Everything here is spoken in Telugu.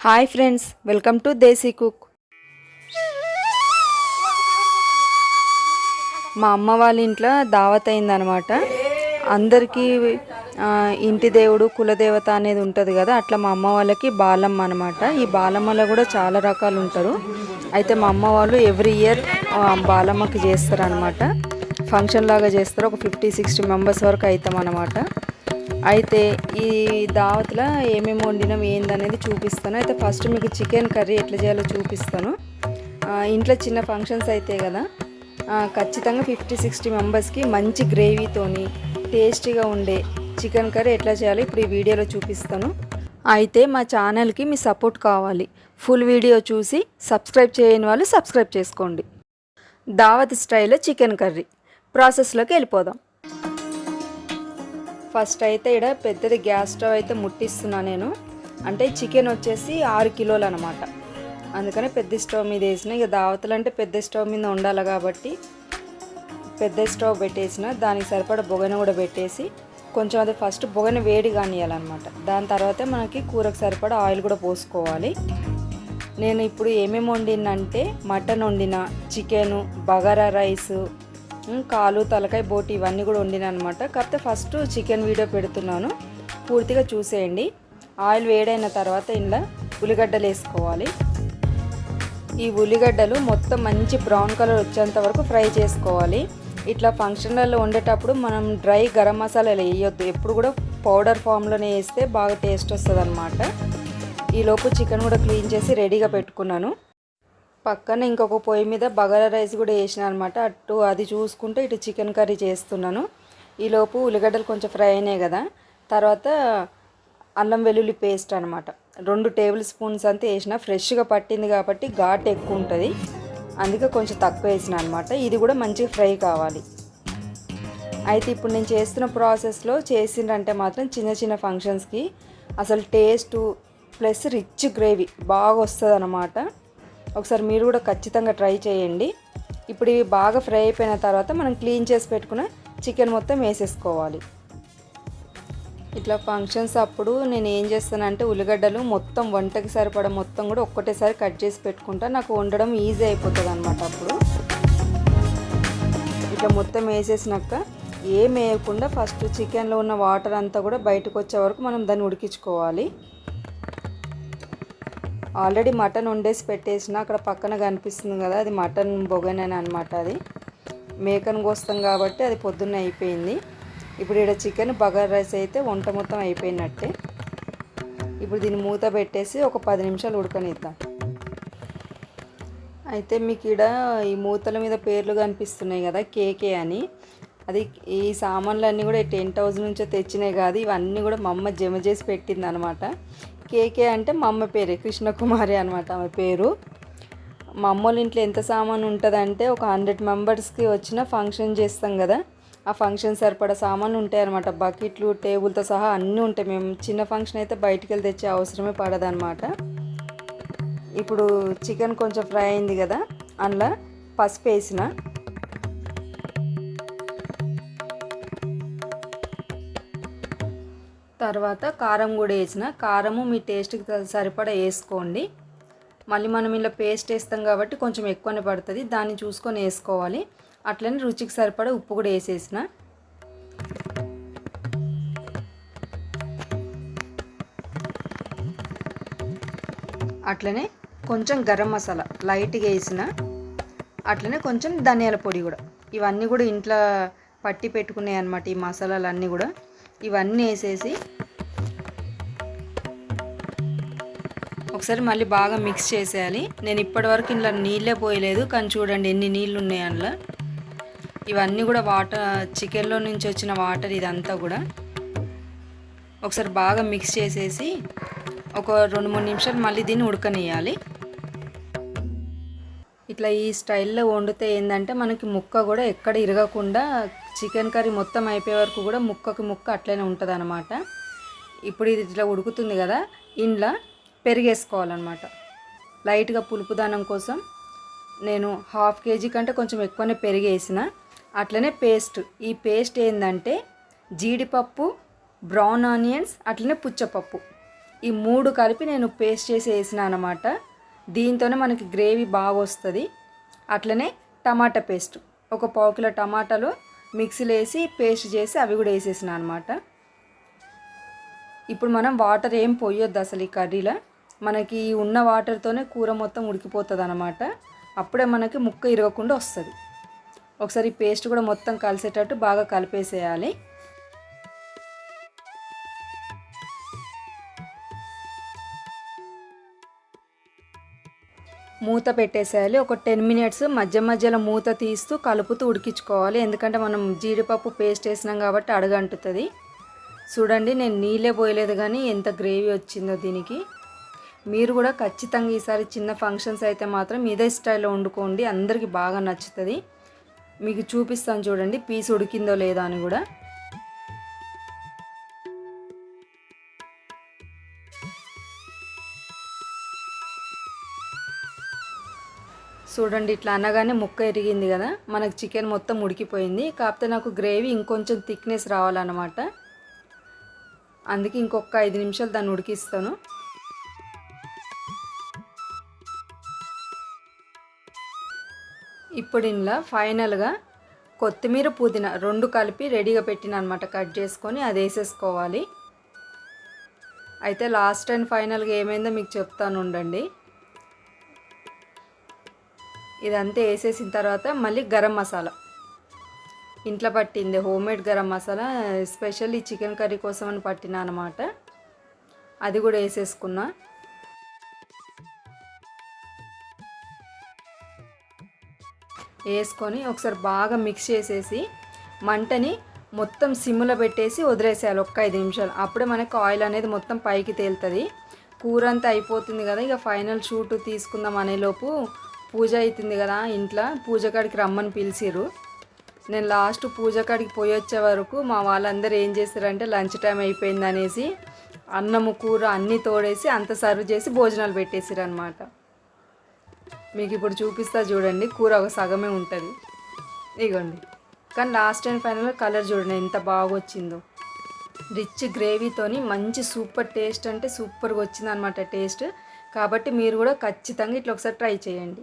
Hi friends welcome to Desi cook. మా అమ్మ వాళ్ళ ఇంట్లో దావత్ అయిందనమాట. అందరికీ ఇంటి దేవుడు కులదేవత అనేది ఉంటుంది కదా అట్లా మా అమ్మ వాళ్ళకి బాలమ్మ అనమాట ఈ బాలమ్మలో కూడా చాలా రకాలు ఉంటారు. అయితే మా అమ్మ వాళ్ళు ఎవ్రీ ఇయర్ బాలమ్మకి చేస్తారు అనమాట ఫంక్షన్ లాగా చేస్తారు. ఒక ఫిఫ్టీ సిక్స్టీ మెంబర్స్ వరకు అవుతాం అనమాట అయితే ఈ దావత్లో ఏమేమి వండినాం ఏందనేది చూపిస్తాను. అయితే ఫస్ట్ మీకు చికెన్ కర్రీ ఎట్లా చేయాలో చూపిస్తాను. ఇంట్లో చిన్న ఫంక్షన్స్ అయితే కదా ఖచ్చితంగా ఫిఫ్టీ సిక్స్టీ మెంబర్స్కి మంచి గ్రేవీతోని టేస్టీగా ఉండే చికెన్ కర్రీ ఎట్లా చేయాలో ఇప్పుడు ఈ వీడియోలో చూపిస్తాను. అయితే మా ఛానల్కి మీ సపోర్ట్ కావాలి. ఫుల్ వీడియో చూసి సబ్స్క్రైబ్ చేయని వాళ్ళు సబ్స్క్రైబ్ చేసుకోండి. దావత్ స్టైల్లో చికెన్ కర్రీ ప్రాసెస్లోకి వెళ్ళిపోదాం. ఫస్ట్ అయితే ఇక్కడ పెద్దది గ్యాస్ స్టవ్ అయితే ముట్టిస్తున్నా నేను. అంటే చికెన్ వచ్చేసి ఆరు కిలోలు అనమాట అందుకనే పెద్ద స్టవ్ మీద వేసిన. ఇక దావతలు అంటే పెద్ద స్టవ్ మీద ఉండాలి కాబట్టి పెద్ద స్టవ్ పెట్టేసిన. దానికి సరిపడా బొగన కూడా పెట్టేసి కొంచెం అది ఫస్ట్ బొగన వేడి కానియాలన్నమాట దాని తర్వాతే మనకి కూరకు సరిపడా ఆయిల్ కూడా పోసుకోవాలి. నేను ఇప్పుడు ఏమేమి వండినంటే మటన్ వండిన చికెను బగారా రైస్ కాలు తలకాయ బోటి ఇవన్నీ కూడా వండినమాట కాకపోతే ఫస్ట్ చికెన్ వీడియో పెడుతున్నాను. పూర్తిగా చూసేయండి. ఆయిల్ వేడైన తర్వాత ఇందులో ఉల్లిగడ్డలు వేసుకోవాలి. ఈ ఉల్లిగడ్డలు మొత్తం మంచి బ్రౌన్ కలర్ వచ్చేంత వరకు ఫ్రై చేసుకోవాలి. ఇట్లా ఫంక్షన్లలో వండేటప్పుడు మనం డ్రై గరం మసాలాలు వేయొద్దు. ఎప్పుడు కూడా పౌడర్ ఫామ్లోనే వేస్తే బాగా టేస్ట్ వస్తుంది అనమాట ఈలోపు చికెన్ కూడా క్లీన్ చేసి రెడీగా పెట్టుకున్నాను. పక్కన ఇంకొక పొయ్యి మీద బగారా రైస్ కూడా వేసిన అనమాట అటు అది చూసుకుంటే ఇటు చికెన్ కర్రీ చేస్తున్నాను. ఈలోపు ఉల్లిగడ్డలు కొంచెం ఫ్రై అయినాయి కదా. తర్వాత అల్లం వెల్లుల్లి పేస్ట్ అనమాట రెండు టేబుల్ స్పూన్స్ అంతా వేసిన. ఫ్రెష్గా పట్టింది కాబట్టి ఘాట్ ఎక్కువ ఉంటుంది. అందుకే కొంచెం తక్కువ వేసిన అనమాట ఇది కూడా మంచిగా ఫ్రై కావాలి. అయితే ఇప్పుడు నేను చేస్తున్న ప్రాసెస్లో చేసిండ్రంటే మాత్రం చిన్న చిన్న ఫంక్షన్స్కి అసలు టేస్టు ప్లస్ రిచ్ గ్రేవీ బాగా వస్తుంది అనమాట ఒకసారి మీరు కూడా ఖచ్చితంగా ట్రై చేయండి. ఇప్పుడు ఇవి బాగా ఫ్రై అయిపోయిన తర్వాత మనం క్లీన్ చేసి పెట్టుకున్న చికెన్ మొత్తం వేసేసుకోవాలి. ఇట్లా ఫంక్షన్స్ అప్పుడు నేను ఏం చేస్తానంటే ఉల్లిగడ్డలు మొత్తం వంటకి సరిపడా మొత్తం కూడా ఒక్కటేసారి కట్ చేసి పెట్టుకుంటా. నాకు వండడం ఈజీ అయిపోతుంది అనమాట అప్పుడు. ఇట్లా మొత్తం వేసేసినాక ఏం వేయకుండా ఫస్ట్ చికెన్లో ఉన్న వాటర్ అంతా కూడా బయటకు వచ్చే వరకు మనం దాన్ని ఉడికించుకోవాలి. ఆల్రెడీ మటన్ వండేసి పెట్టేసిన అక్కడ పక్కన కనిపిస్తుంది కదా అది మటన్ బొగనేన అనమాట అది. మేకను కోస్తాం కాబట్టి అది పొద్దున్న అయిపోయింది. ఇప్పుడు ఇక్కడ చికెన్ బగార్ రైస్ అయితే వంట మొత్తం అయిపోయినట్టే. ఇప్పుడు దీన్ని మూత పెట్టేసి ఒక పది నిమిషాలు ఉడకనిద్దాం. అయితే మీకు ఇక్కడ ఈ మూతల మీద పేర్లు కనిపిస్తున్నాయి కదా కేకే అని. అది ఈ సామాన్లన్నీ కూడా టెంట్ హౌస్ నుంచో తెచ్చినాయి కాదు ఇవన్నీ కూడా మా అమ్మ జమ చేసి పెట్టింది అనమాట కేకే అంటే మా అమ్మ పేరే కృష్ణకుమారి అనమాట ఆమె పేరు. మా అమ్మ వాళ్ళ ఇంట్లో ఎంత సామాన్ ఉంటుందంటే ఒక హండ్రెడ్ మెంబర్స్కి వచ్చిన ఫంక్షన్ చేస్తాం కదా ఆ ఫంక్షన్ సరిపడా సామాన్లు ఉంటాయి అనమాట బకెట్లు టేబుల్తో సహా అన్నీ ఉంటాయి. మేము చిన్న ఫంక్షన్ అయితే బయటికి వెళ్ళి తెచ్చే అవసరమే పడదనమాట ఇప్పుడు చికెన్ కొంచెం ఫ్రై అయింది కదా అందులో పసుపు వేసిన తర్వాత కారం కూడా వేసిన. కారము మీ టేస్ట్కి సరిపడా వేసుకోండి. మళ్ళీ మనం ఇలా పేస్ట్ వేస్తాం కాబట్టి కొంచెం ఎక్కువనే పడుతుంది. దాన్ని చూసుకొని వేసుకోవాలి. అట్లనే రుచికి సరిపడా ఉప్పు కూడా వేసేసిన. అట్లనే కొంచెం గరం మసాలా లైట్గా వేసిన. అట్లనే కొంచెం ధనియాల పొడి కూడా. ఇవన్నీ కూడా ఇంట్లో పట్టి పెట్టుకున్నాయి అనమాట ఈ మసాలాలు అన్నీ కూడా. ఇవన్నీ వేసేసి ఒకసారి మళ్ళీ బాగా మిక్స్ చేసేయాలి. నేను ఇప్పటివరకు ఇంట్లో నీళ్ళే పోయలేదు కానీ చూడండి ఎన్ని నీళ్ళు ఉన్నాయి అందులో. ఇవన్నీ కూడా వాటర్ చికెన్లో నుంచి వచ్చిన వాటర్ ఇదంతా కూడా. ఒకసారి బాగా మిక్స్ చేసేసి ఒక రెండు మూడు నిమిషాలు మళ్ళీ దీన్ని ఉడకనియాలి ఇట్లా ఈ స్టైల్లో వండితే ఏంటంటే మనకి ముక్క కూడా ఎక్కడ ఇరగకుండా చికెన్ కర్రీ మొత్తం అయిపోయే వరకు కూడా ముక్కకి ముక్క అట్లనే ఉంటుంది అనమాట ఇప్పుడు ఇది ఇట్లా ఉడుకుతుంది కదా ఇంట్లో పెరిగేసుకోవాలన్నమాట. లైట్గా పులుపుదానం కోసం నేను హాఫ్ కేజీ కంటే కొంచెం ఎక్కువనే పెరిగేసిన. అట్లనే పేస్ట్ ఈ పేస్ట్ ఏంటంటే జీడిపప్పు బ్రౌన్ ఆనియన్స్ అట్లనే పుచ్చపప్పు. ఈ మూడు కలిపి నేను పేస్ట్ చేసి వేసిన అనమాట దీంతోనే మనకి గ్రేవీ బాగా వస్తుంది అట్లనే టమాటా పేస్ట్ ఒక పావు కిలో టమాటాలు మిక్సీలో వేసి పేస్ట్ చేసి అవి కూడా వేసేసిన అనమాట ఇప్పుడు మనం వాటర్ ఏం పోయొద్దు అసలు ఈ కర్రీలో. మనకి ఉన్న వాటర్తోనే కూర మొత్తం ఉడికిపోతుంది అనమాట అప్పుడే మనకి ముక్క ఇరగకుండా వస్తుంది. ఒకసారి పేస్ట్ కూడా మొత్తం కలిసేటట్టు బాగా కలిపేసేయాలి. మూత పెట్టేసేయాలి. ఒక టెన్ మినిట్స్ మధ్య మధ్యలో మూత తీస్తూ కలుపుతూ ఉడికించుకోవాలి. ఎందుకంటే మనం జీడిపప్పు పేస్ట్ వేసినాం కాబట్టి అడగంటుతుంది. చూడండి నేను నీళ్ళే పోయలేదు కానీ ఎంత గ్రేవీ వచ్చిందో దీనికి. మీరు కూడా ఖచ్చితంగా ఈసారి చిన్న ఫంక్షన్స్ అయితే మాత్రం ఇదే స్టైల్లో వండుకోండి. అందరికీ బాగా నచ్చుతుంది. మీకు చూపిస్తాను చూడండి పీస్ ఉడికిందో లేదో అని కూడా. చూడండి ఇట్లా అనగానే ముక్క ఎరిగింది కదా. మనకు చికెన్ మొత్తం ఉడికిపోయింది. కాకపోతే నాకు గ్రేవీ ఇంకొంచెం థిక్నెస్ రావాలన్నమాట. అందుకే ఇంకొక ఐదు నిమిషాలు దాన్ని ఉడికిస్తాను. ఇప్పుడు ఇంట్లో ఫైనల్గా కొత్తిమీర పుదీనా రెండు కలిపి రెడీగా పెట్టిన అనమాట కట్ చేసుకొని అది వేసేసుకోవాలి. అయితే లాస్ట్ అండ్ ఫైనల్గా ఏమైందో మీకు చెప్తాను ఉండండి. ఇదంతా వేసేసిన తర్వాత మళ్ళీ గరం మసాలా. ఇంట్లో పట్టింది homemade garam masala special ఈ చికెన్ కర్రీ కోసం అని పట్టినా అనమాట అది కూడా వేసేసుకున్నా. వేసుకొని ఒకసారి బాగా మిక్స్ చేసేసి మంటని మొత్తం సిమ్లో పెట్టేసి వదిలేసేయాలి ఒక్క ఐదు నిమిషాలు. అప్పుడే మనకి ఆయిల్ అనేది మొత్తం పైకి తేలుతుంది. కూర అంతా అయిపోతుంది కదా ఇక ఫైనల్ షూట్ తీసుకుందాం అనేలోపు పూజ అవుతుంది కదా ఇంట్లో పూజ కాడికి రమ్మని పిలిచిర్రు నేను లాస్ట్ పూజ కాడికి పోయి వచ్చే వరకు మా వాళ్ళందరూ ఏం చేస్తారంటే లంచ్ టైం అయిపోయింది అనేసి అన్నము కూర అన్నీ తోడేసి అంత సర్వ్ చేసి భోజనాలు పెట్టేసారు అనమాట మీకు ఇప్పుడు చూపిస్తా చూడండి కూర ఒక సగమే ఉంటుంది. ఇగోండి. కానీ లాస్ట్ అండ్ ఫైనల్ కలర్ చూడండి ఎంత బాగా వచ్చిందో రిచ్ గ్రేవీతోని మంచి సూపర్ టేస్ట్ అంటే సూపర్గా వచ్చింది అనమాట టేస్ట్ కాబట్టి మీరు కూడా ఖచ్చితంగా ఇట్లా ఒకసారి ట్రై చేయండి.